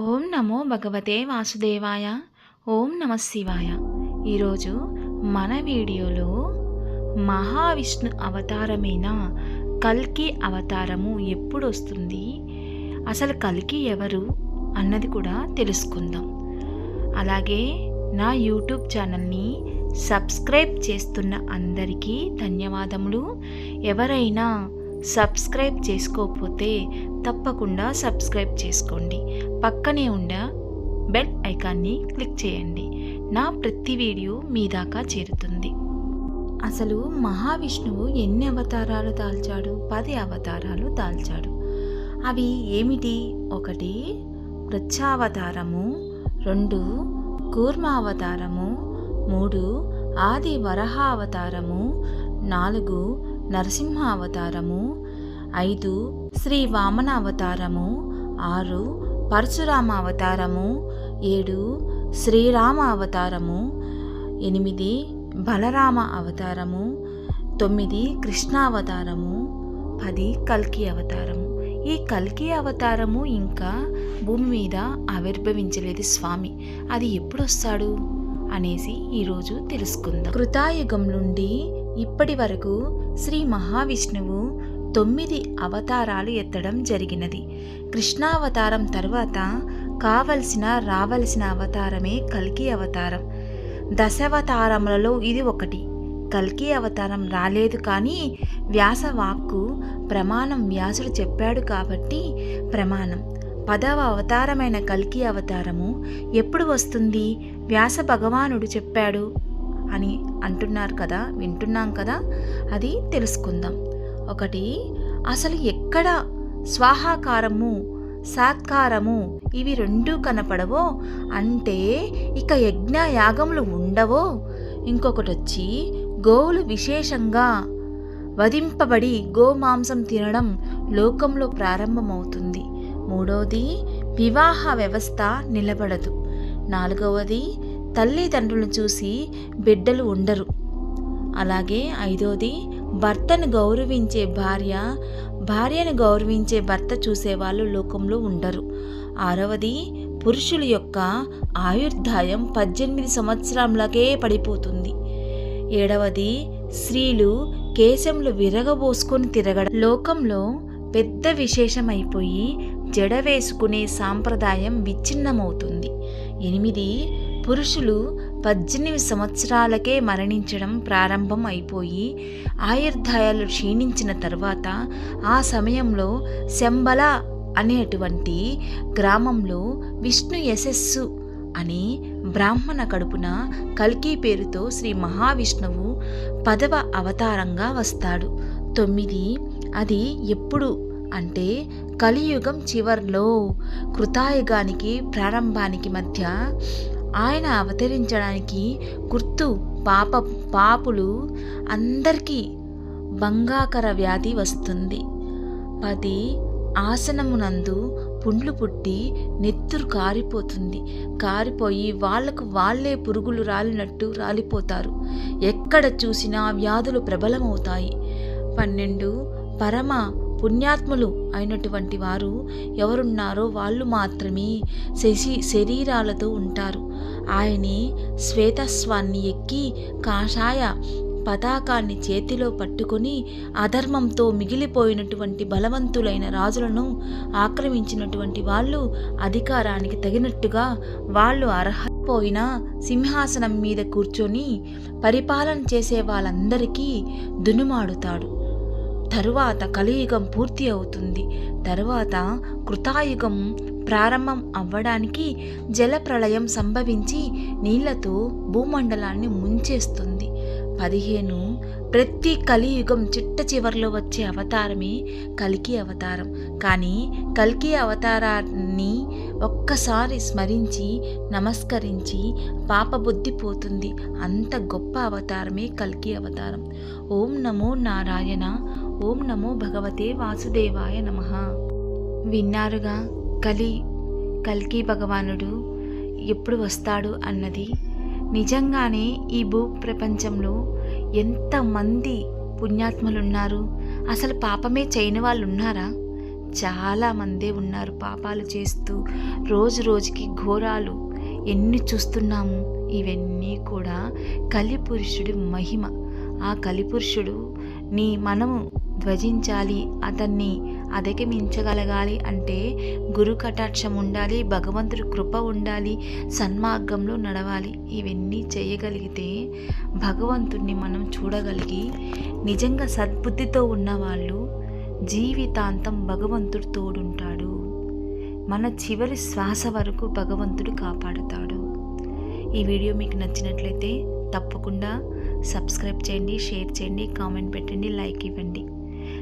ఓం నమో భగవతే వాసుదేవాయ. ఓం నమ శివాయ. ఈరోజు మన వీడియోలో మహావిష్ణు అవతారమైన కల్కి అవతారము ఎప్పుడు వస్తుంది అసలు కల్కి ఎవరు? అన్నది కూడా తెలుసుకుందాం. అలాగే నా యూట్యూబ్ ఛానల్ని సబ్స్క్రైబ్ చేస్తున్న అందరికీ ధన్యవాదములు. ఎవరైనా సబ్స్క్రైబ్ చేసుకోకపోతే తప్పకుండా సబ్స్క్రైబ్ చేసుకోండి. పక్కనే ఉన్న బెల్ ఐకాన్ని క్లిక్ చేయండి. నా ప్రతి వీడియో మీ దాకా చేరుతుంది. అసలు మహావిష్ణువు ఎన్ని అవతారాలు దాల్చాడు? పది అవతారాలు దాల్చాడు. అవి ఏమిటి? ఒకటి వృక్షావతారము. రెండు కూర్మావతారము. మూడు ఆది వరహావతారము. నాలుగు నరసింహ అవతారము ఐదు శ్రీ వామన అవతారము ఆరు పరశురామ అవతారము ఏడు శ్రీరామ అవతారము ఎనిమిది బలరామ అవతారము తొమ్మిది కృష్ణావతారము. పది కల్కి అవతారము. ఈ కల్కి అవతారము ఇంకా భూమి మీద ఆవిర్భవించలేదు స్వామి. అది ఎప్పుడు వస్తాడు అనేసి ఈరోజు తెలుసుకుందాం. కృతాయుగం నుండి ఇప్పటి వరకు శ్రీ మహావిష్ణువు తొమ్మిది అవతారాలు ఎత్తడం జరిగినది. కృష్ణావతారం తర్వాత కావలసిన రావలసిన అవతారమే కల్కి అవతారం. దశావతారములలో ఇది ఒకటి. కల్కి అవతారం రాలేదు కానీ వ్యాస వాక్కు ప్రమాణం వ్యాసుడు చెప్పాడు కాబట్టి ప్రమాణం. పదవ అవతారమైన కల్కి అవతారము ఎప్పుడు వస్తుంది? వ్యాస భగవానుడు చెప్పాడు. అని అంటున్నారు కదా వింటున్నాం కదా అది తెలుసుకుందాం. ఒకటి అసలు ఎక్కడ స్వాహాకారము సాత్కారము ఇవి రెండూ కనపడవో? అంటే ఇక యజ్ఞ యాగములు ఉండవో? ఇంకొకటి వచ్చి గోవులు విశేషంగా వధింపబడి గోమాంసం తినడం లోకంలో ప్రారంభమవుతుంది. మూడవది వివాహ వ్యవస్థ నిలబడదు. నాలుగవది తల్లిదండ్రులను చూసి బిడ్డలు ఉండరు. అలాగే ఐదోది భర్తను గౌరవించే భార్య భార్యను గౌరవించే భర్త చూసేవాళ్ళు లోకంలో ఉండరు. ఆరవది పురుషుల యొక్క ఆయుర్దాయం పద్దెనిమిది సంవత్సరాలకే పడిపోతుంది. ఏడవది స్త్రీలు కేశంలో విరగబోసుకొని తిరగడం లోకంలో పెద్ద విశేషమైపోయి జడ వేసుకునే సాంప్రదాయం విచ్ఛిన్నమవుతుంది. ఎనిమిది పురుషులు పద్దెనిమిది సంవత్సరాలకే మరణించడం ప్రారంభం అయిపోయి ఆయుర్దాయాలు క్షీణించిన తర్వాత ఆ సమయంలో శంబల అనేటువంటి గ్రామంలో విష్ణు యశస్సు అని బ్రాహ్మణ కడుపున కల్కి పేరుతో శ్రీ మహావిష్ణువు పదవ అవతారంగా వస్తాడు. తొమ్మిది అది ఎప్పుడు? అంటే కలియుగం చివర్లో కృతాయుగానికి ప్రారంభానికి మధ్య ఆయన అవతరించడానికి గుర్తు పాప పాపులు అందరికీ భంగాకర వ్యాధి వస్తుంది. పది ఆసనమునందు పుండ్లు పుట్టి నెత్తురు కారిపోతుంది. కారిపోయి వాళ్ళకు వాళ్ళే పురుగులు రాలినట్టు రాలిపోతారు. ఎక్కడ చూసినా వ్యాధులు ప్రబలమవుతాయి. పన్నెండు పరమ పుణ్యాత్ములు అయినటువంటి వారు ఎవరున్నారో వాళ్ళు మాత్రమే శశి శరీరాలతో ఉంటారు. ఆయనే శ్వేతస్వాన్ని ఎక్కి కాషాయ పతాకాన్ని చేతిలో పట్టుకొని అధర్మంతో మిగిలిపోయినటువంటి బలవంతులైన రాజులను ఆక్రమించినటువంటి వాళ్ళు అధికారానికి తగినట్టుగా వాళ్ళు అర్హపోయిన సింహాసనం మీద కూర్చొని పరిపాలన చేసే వాళ్ళందరికీ దునుమాడుతాడు. తరువాత కలియుగం పూర్తి అవుతుంది. తరువాత కృతాయుగం ప్రారంభం అవ్వడానికి జలప్రళయం సంభవించి నీళ్ళతో భూమండలాన్ని ముంచేస్తుంది. పదిహేను ప్రతి కలియుగం చిట్ట చివరిలో వచ్చే అవతారమే కల్కి అవతారం. కానీ కల్కి అవతారాన్ని ఒక్కసారి స్మరించి నమస్కరించి పాపబుద్ధి పోతుంది. అంత గొప్ప అవతారమే కల్కి అవతారం. ఓం నమో నారాయణ ఓం నమో భగవతే వాసుదేవాయ నమ. విన్నారుగా కలి కల్కి భగవానుడు ఎప్పుడు వస్తాడు అన్నది? నిజంగానే ఈ భూ ప్రపంచంలో ఎంతమంది పుణ్యాత్ములు ఉన్నారు అసలు పాపమే చేయని వాళ్ళు ఉన్నారా చాలామందే ఉన్నారు పాపాలు చేస్తూ రోజు రోజుకి ఘోరాలు. ఎన్ని చూస్తున్నాము? ఇవన్నీ కూడా కలిపురుషుడి మహిమ. ఆ కలిపురుషుడు నీ మనము ధ్వజించాలి అతన్ని అధిగమించగలగాలి అంటే గురు కటాక్షం ఉండాలి భగవంతుడి కృప ఉండాలి సన్మార్గంలో నడవాలి. ఇవన్నీ చేయగలిగితే భగవంతుడిని మనం చూడగలిగి నిజంగా సద్బుద్ధితో ఉన్నవాళ్ళు జీవితాంతం భగవంతుడు తోడుంటాడు. మన చివరి శ్వాస వరకు భగవంతుడు కాపాడుతాడు. ఈ వీడియో మీకు నచ్చినట్లయితే తప్పకుండా సబ్స్క్రైబ్ చేయండి షేర్ చేయండి కామెంట్ పెట్టండి లైక్ ఇవ్వండి.